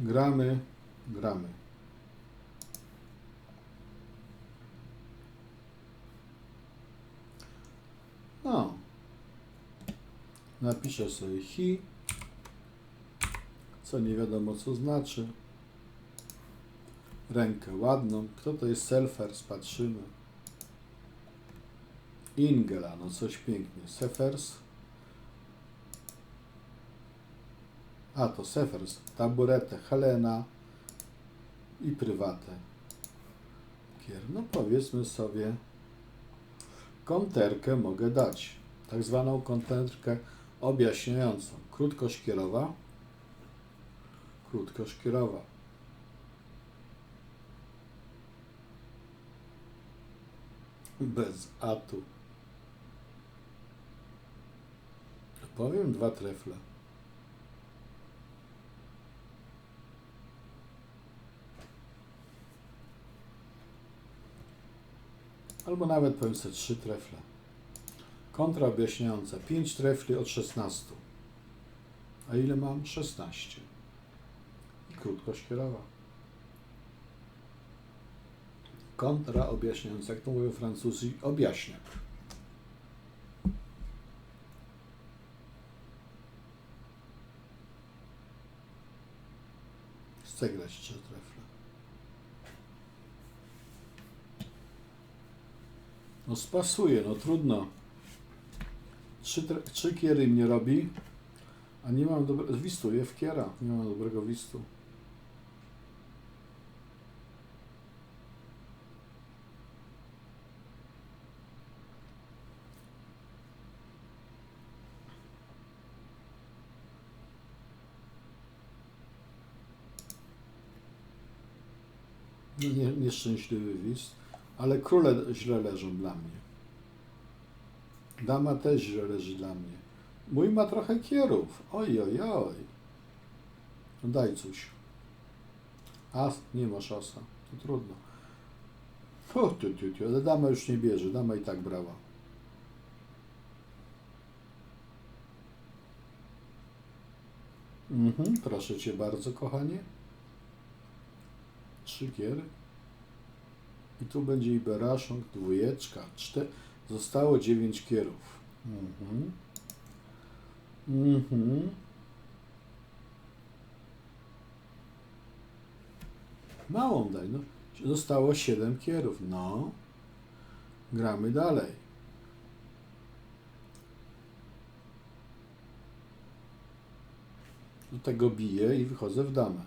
Gramy, gramy. No. Napiszę sobie hi, co nie wiadomo co znaczy. Rękę ładną. Kto to jest Selfers? Patrzymy. Ingela, no coś pięknie. Sefers. A to Sefers. Taburetę, Helena i prywatę. No powiedzmy sobie, konterkę mogę dać. Tak zwaną konterkę objaśniającą. Krótkoszkierowa. Krótkoszkierowa. Bez atu. Powiem dwa trefle. Albo nawet sobie trzy trefle. Kontra objaśniająca. 5 trefli od 16. A ile mam? 16. I krótkośkierowa. Kontra objaśniająca. Jak to mówią Francuzi, objaśniak. Chcę grać trzy trefle. No spasuje, no trudno. Trzy, trzy kiery mnie robi, a nie mam dobrego... Wistuję w kiera, nie mam dobrego wistu. Nie, nieszczęśliwy wist, ale króle źle leżą dla mnie. Dama też źle leży dla mnie. Mój ma trochę kierów. Oj, oj, oj. No daj coś. As, nie masz asa. To trudno. O, ty, ty, ty, ale dama już nie bierze. Dama i tak brała. Mhm, proszę cię bardzo, kochanie. Trzy giery. I tu będzie i beraszong, dwójeczka, cztery. Zostało dziewięć kierów. Mhm. Mhm. Małą daj, no. Zostało siedem kierów. No. Gramy dalej. Do tego biję i wychodzę w damę.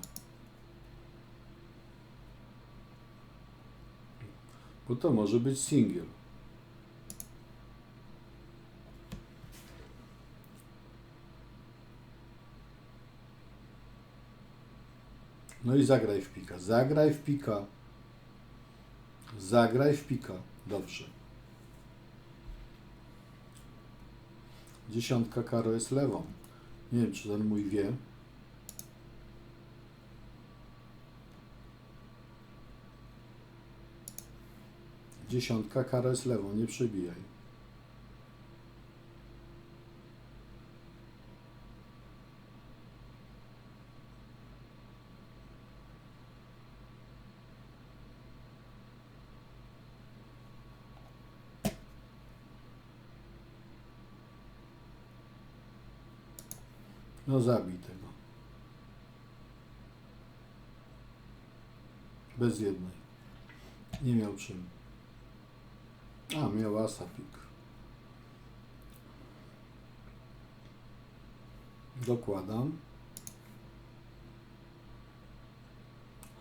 Bo to może być singiel. No i zagraj w pika. Zagraj w pika. Zagraj w pika. Dobrze. Dziesiątka karo jest lewą. Nie wiem, czy ten mój wie. Dziesiątka karo jest lewą. Nie przebijaj. No zabij tego. Bez jednej. Nie miał czym. A, miał asapik. Dokładam.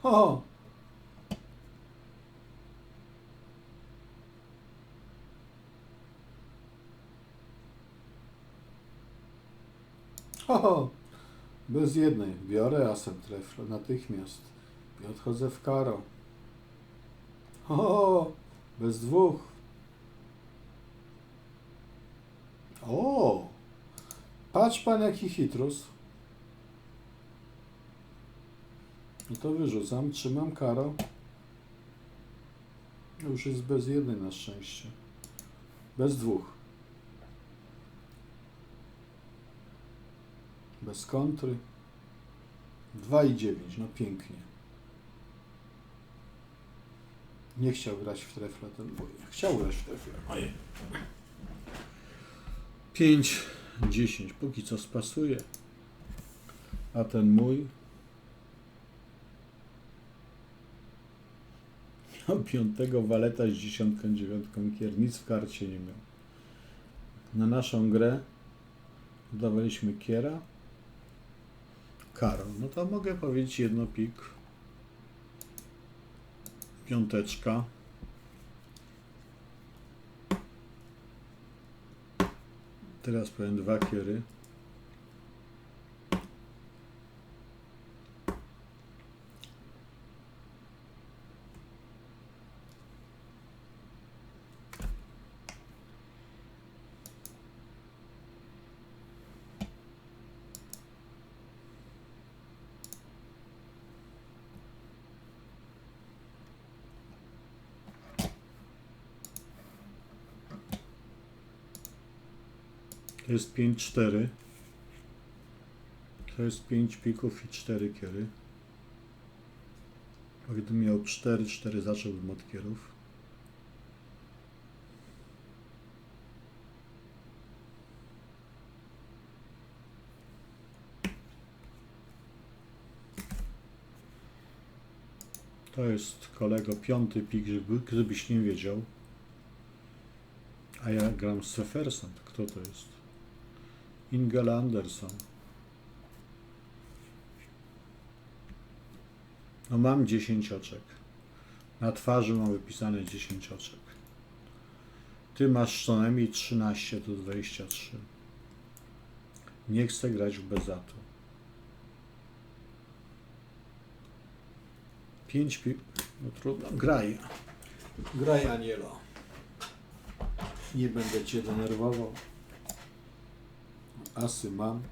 Ho! Ho, ho. Bez jednej. Biorę asem trefle natychmiast. I odchodzę w karo. Ho, ho. Bez dwóch. O! Patrz pan jaki chitrus. No to wyrzucam, trzymam karo. Już jest bez jednej na szczęście. Bez dwóch. Bez kontry. 2 i 9, no pięknie. Nie chciał grać w trefle ten bój. Chciał grać w trefle. Ojej. 5, 10. Póki co spasuje. A ten mój miał piątego waleta z dziesiątką, dziewiątką kier. Nic w karcie nie miał. Na naszą grę dodawaliśmy kiera. Karol. No to mogę powiedzieć jedno pik. Piąteczka. Teraz powiem dwa kiery. To jest 5-4. To jest 5 pików i 4 kiery. A gdybym miał 4-4, zacząłbym od kierów. To jest kolego piąty pik, żeby, gdybyś nie wiedział. A ja gram z Sefersem. To Kto to jest? Ingela Anderson. No mam 10 oczek. Na twarzy mam wypisane 10 oczek. Ty masz co najmniej 13 do 23. Nie chcę grać w bezatu. 5 pi... No trudno. Graj. Graj Anielo. Nie będę cię denerwował. Asy mam.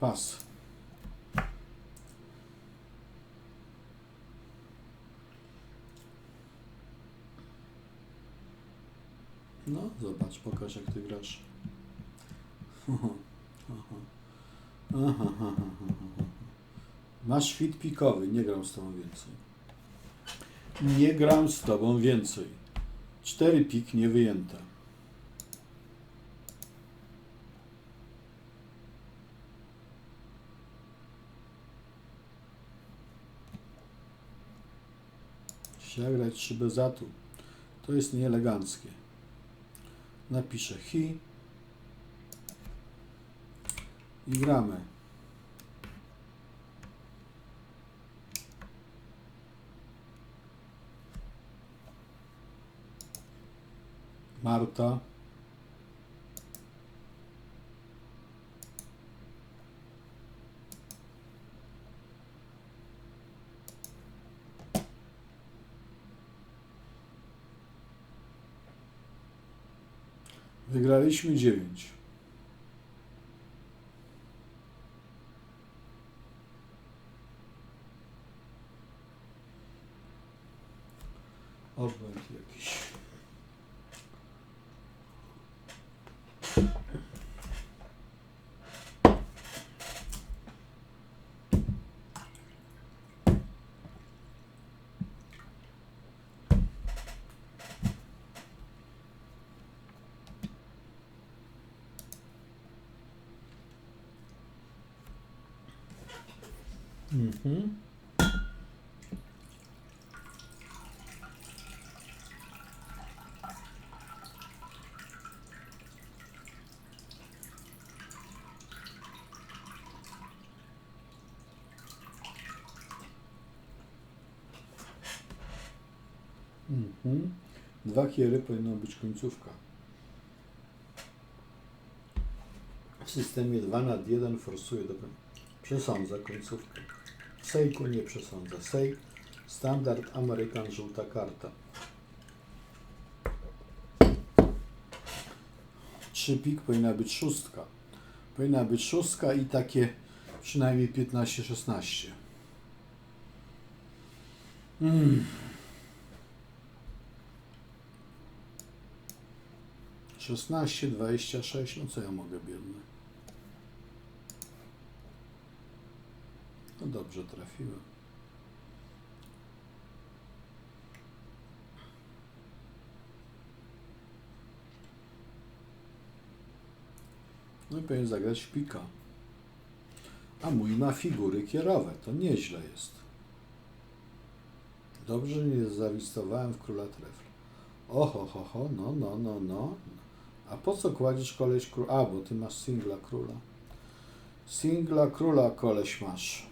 Pas. No, zobacz, pokaż jak ty grasz. Masz fit pikowy, nie gram z tobą więcej. Nie gram z tobą więcej. Cztery pik nie wyjęte. Chciała grać 3 bezatu. To jest nieeleganckie. Napiszę hi i gramy. Marta. Wygraliśmy 9. Obłęd jakiś. Mhm. Mhm. Dwa kiery powinno być końcówka. W systemie 2 nad 1 forsuje do końca. Przesądza końcówkę. Sejku nie przesądza. Sejk, standard Amerykan, żółta karta. Trzy pik powinna być szóstka. Powinna być szóstka i takie przynajmniej 15-16. Mm. 16, 26, no co ja mogę biedny? No dobrze trafiłem. No i powinien zagrać pika. A mój ma figury kierowe, to nieźle jest. Dobrze nie zawistowałem w króla trefla. Oho, ho, ho, no, no, no, no. A po co kładziesz koleś króla? A, bo ty masz singla króla. Singla króla koleś masz.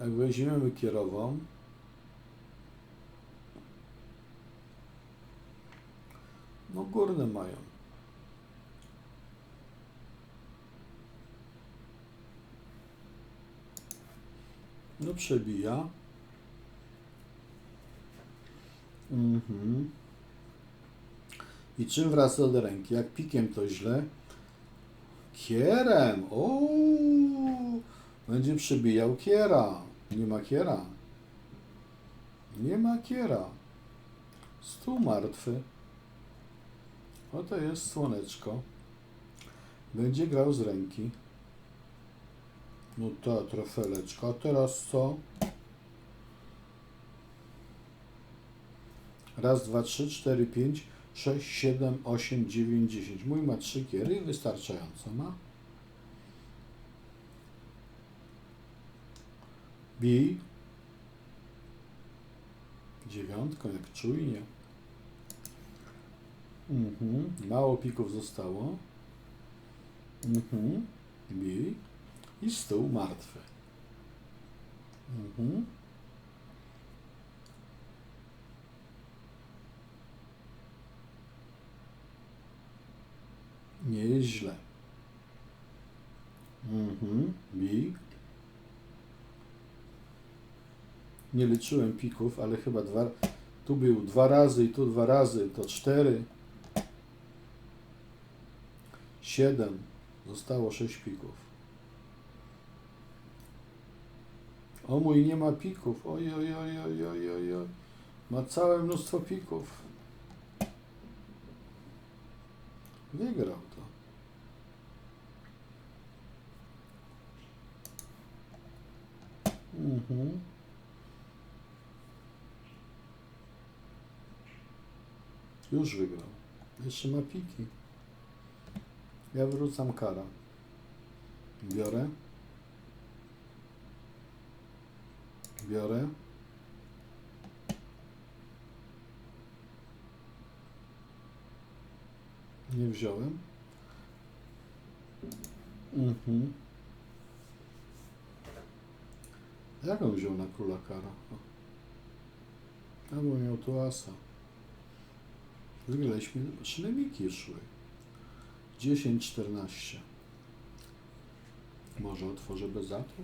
Jak weźmiemy kierową, no górne mają. No przebija. Mhm. I czym wraca do ręki? Jak pikiem to źle. Kierem. O, będzie przybijał kiera. Nie ma kiera. Nie ma kiera. Stół martwy. Oto jest słoneczko. Będzie grał z ręki. No ta trafeleczka. A teraz co? Raz, dwa, trzy, cztery, pięć, sześć, siedem, osiem, dziewięć, dziesięć. Mój ma trzy kiery, wystarczająco ma. Bij. Dziewiątką, jak czujnie. Mhm. Mało pików zostało. Mhm. Bij. I stół martwy. Mhm. Nie jest źle. Mhm. Bij. Nie liczyłem pików, ale chyba dwa. Tu był dwa razy i tu dwa razy, to cztery. Siedem. Zostało sześć pików. O mój nie ma pików. Oj, oj, oj, oj, oj, oj, oj. Ma całe mnóstwo pików. Wygrał to. Mhm. Już wygrał. Jeszcze ma piki. Ja wrzucam kara. Biorę. Biorę. Nie wziąłem. Mhm. Jak on wziął na króla kara? O. A bo miał tu asa. Wygraliśmy, szlemiki szły. 10-14. Może otworzę bez atu?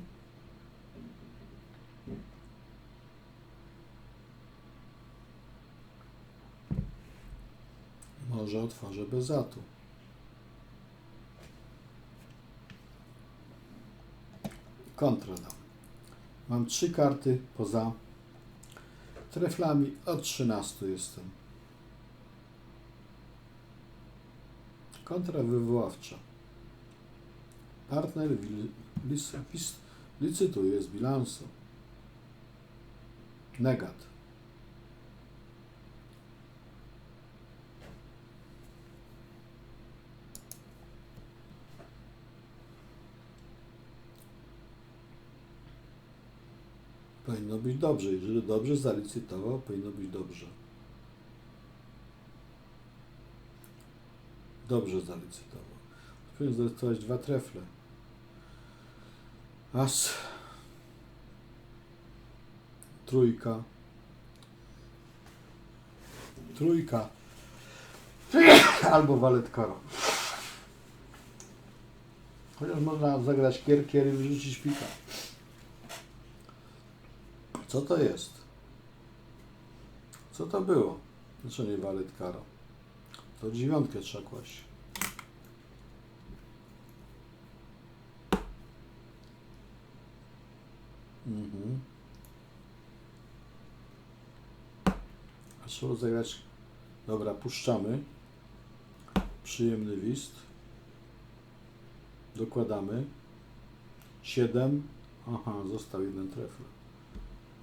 Może otworzę bez atu. Kontrę dam. Mam trzy karty poza treflami. Od 13 jestem. Kontra wywoławcza. Partner licytuje z bilansu. Negat. Powinno być dobrze. Jeżeli dobrze zalicytował, powinno być dobrze. Dobrze zalicytował. Powinien zalicytować dwa trefle. As. Trójka. Trójka. Albo walet karo. Chociaż można zagrać kier, kier i wyrzucić pika. Co to jest? Co to było? Dlaczego nie walet karo? To dziewiątkę trzeba kłaść. Mhm. Trzeba zagrać. Dobra, puszczamy. Przyjemny list. Dokładamy. 7. Aha, został jeden trefl.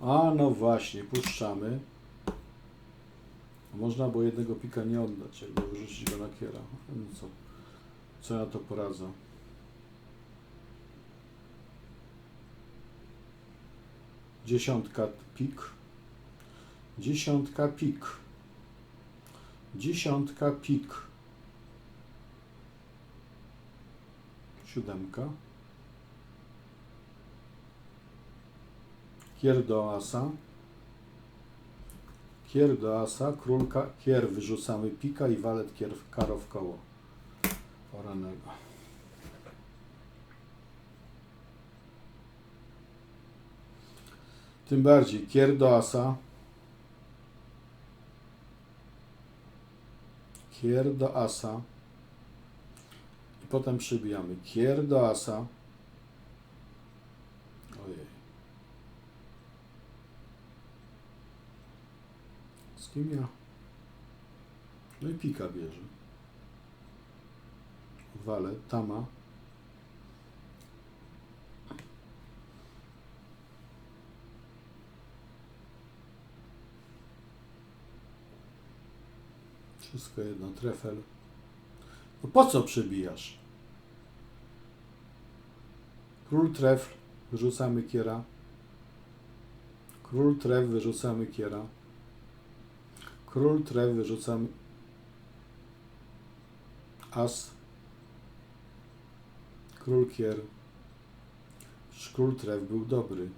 A no właśnie, puszczamy. Można było jednego pika nie oddać, jakby wyrzucić go na kiera. No co? Co ja to poradzę? Dziesiątka pik. Dziesiątka pik. Dziesiątka pik. Siódemka. Kier do asa. Kier do asa. Królka. Kier wyrzucamy pika i walet kier karo w koło. Poranego. Tym bardziej kier do asa. Kier do asa. I potem przybijamy kier do asa. Ojej. Z kim ja? No i pika bierze. Wale, tama. Wszystko jedno, trefel. No po co przebijasz? Król trefl, wyrzucamy kiera. Król tref, wyrzucamy kiera. Król tref, wyrzucamy as. Król kier. Król tref był dobry.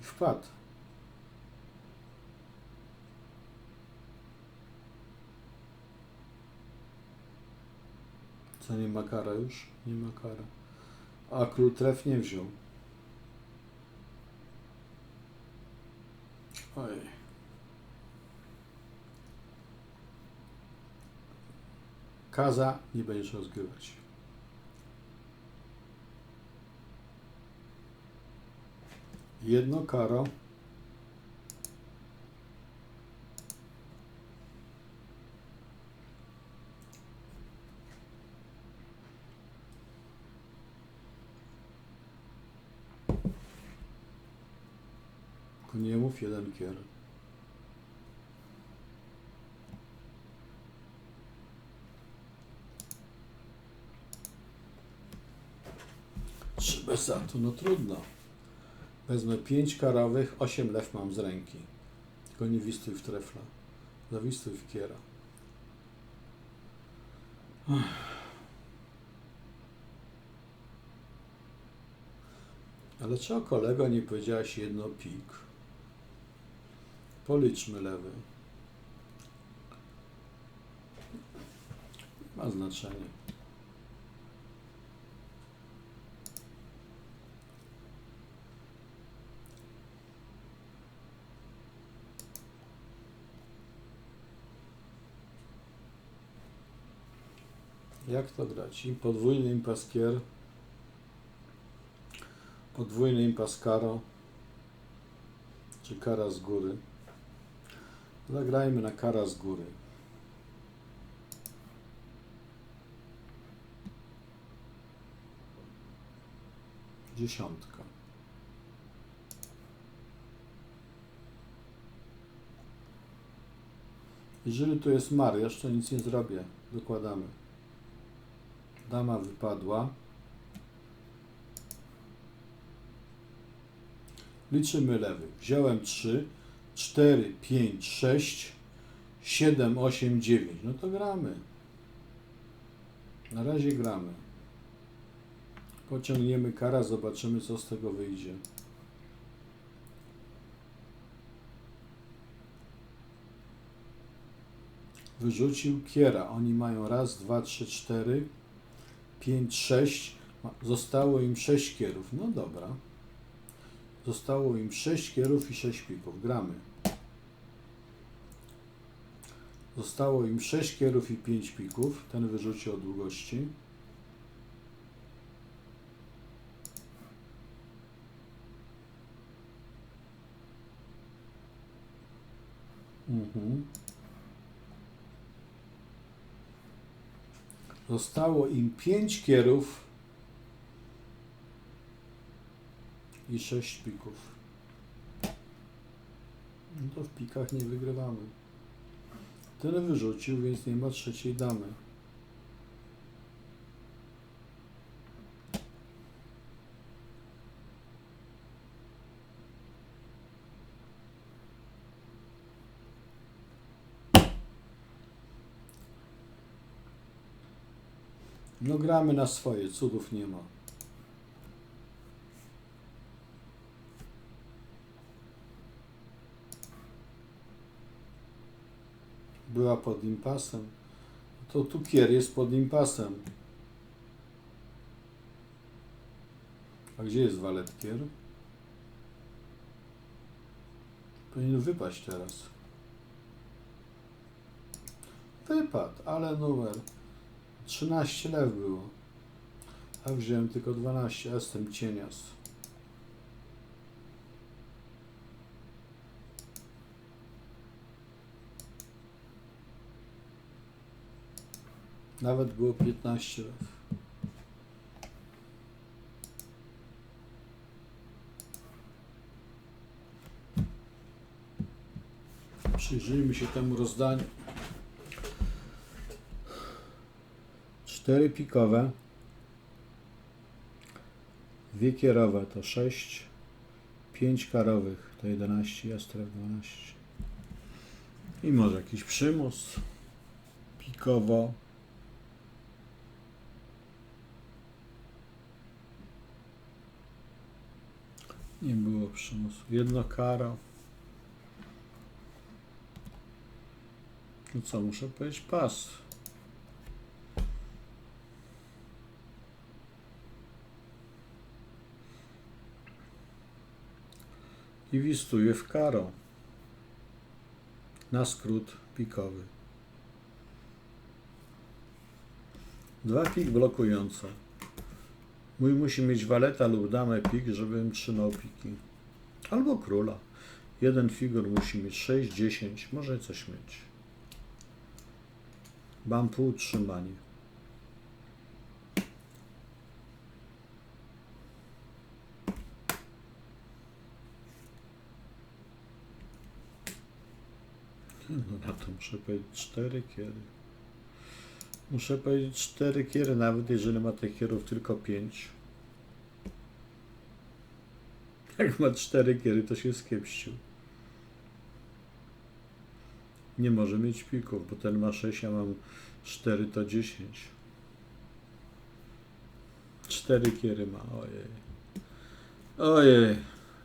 I wpadł. Co nie ma kara już? Nie ma kara. A król tref nie wziął. Ojej. Kaza nie będziesz rozgrywać. Jedno karo. Nie mów jeden kier. Trzy bez no trudno. Wezmę pięć karowych, osiem lew mam z ręki. Tylko nie wistuj w trefla. Zawistuj w kiera. Ale czego kolego nie powiedziałaś jedno pik? Policzmy lewy. Ma znaczenie. Jak to grać? I podwójny impas kier. Podwójny impas karo. Czy kara z góry. Zagrajmy na kara z góry. Dziesiątka. Jeżeli tu jest mariaż, to nic nie zrobię. Dokładamy. Dama wypadła. Liczymy lewy. Wziąłem 3, 4, 5, 6, 7, 8, 9. No to gramy. Na razie gramy. Pociągniemy kara, zobaczymy co z tego wyjdzie. Wyrzucił kiera. Oni mają raz, dwa, trzy, cztery, pięć, sześć. Zostało im sześć kierów. No dobra. Zostało im 6 kierów i 6 pików. Gramy. Zostało im 6 kierów i 5 pików. Ten wyrzuci o długości. Mhm. Zostało im 5 kierów i 6 pików. No to w pikach nie wygrywamy. Ten wyrzucił, więc nie ma trzeciej damy. No gramy na swoje, cudów nie ma. Była pod impasem. To tu kier jest pod impasem. A gdzie jest walet kier? Powinien wypaść teraz. Wypadł, ale numer 13 lew było. A wziąłem tylko 12, a jestem cienias. Nawet było 15 lew. Przyjrzyjmy się temu rozdaniu. Cztery pikowe. Dwie kierowe to 6. Pięć karowych to 11, jastreb 12. I może jakiś przymus. Pikowo. Nie było przymusu. Jedno karo. No co, muszę powiedzieć pas. I wistuję w karo. Na skrót pikowy. Dwa pik blokujące. Mój musi mieć waleta lub damę pik, żebym trzymał piki. Albo króla. Jeden figur musi mieć 6, 10, może coś mieć. Mam pół trzymanie. No na to muszę powiedzieć cztery kiery. Muszę powiedzieć cztery kiery, nawet jeżeli ma tych kierów tylko pięć. Jak ma cztery kiery, to się skiepścił. Nie może mieć pików, bo ten ma 6, ja mam 4 to 10. 4 kiery ma, ojej. Ojej.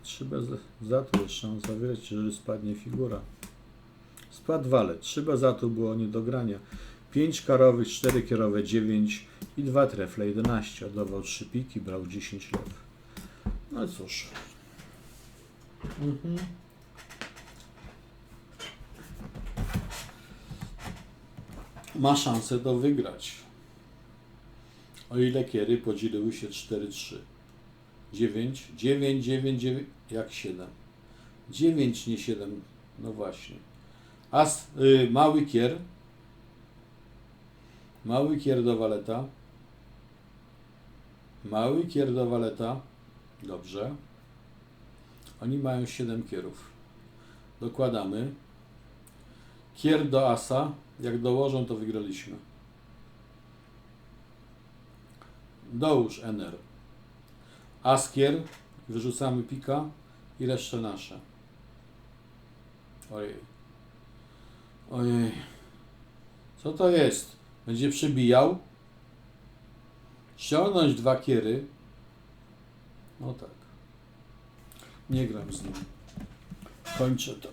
Trzeba za, za to jeszcze mam zawierać, jeżeli spadnie figura. Spadł walet. Trzeba za to było nie do grania. 5 karowych, 4 kierowe, 9 i 2 trefle, 11. Oddawał 3 piki, brał 10 lew. No cóż. Mhm. ma szansę to wygrać. O ile kiery podzieliły się 4-3. 9, 9, 9, 9, jak 7. 9, nie 7, no właśnie. As, y, mały kier. Mały kier do waleta. Mały kier do waleta. Dobrze. Oni mają 7 kierów. Dokładamy. Kier do asa. Jak dołożą, to wygraliśmy. Dołóż NR. Askier. Wyrzucamy pika i resztę nasze. Ojej. Ojej. Co to jest? Będzie przybijał? Ściągnąć dwa kiery. No tak. Nie gram z nim. Kończę to.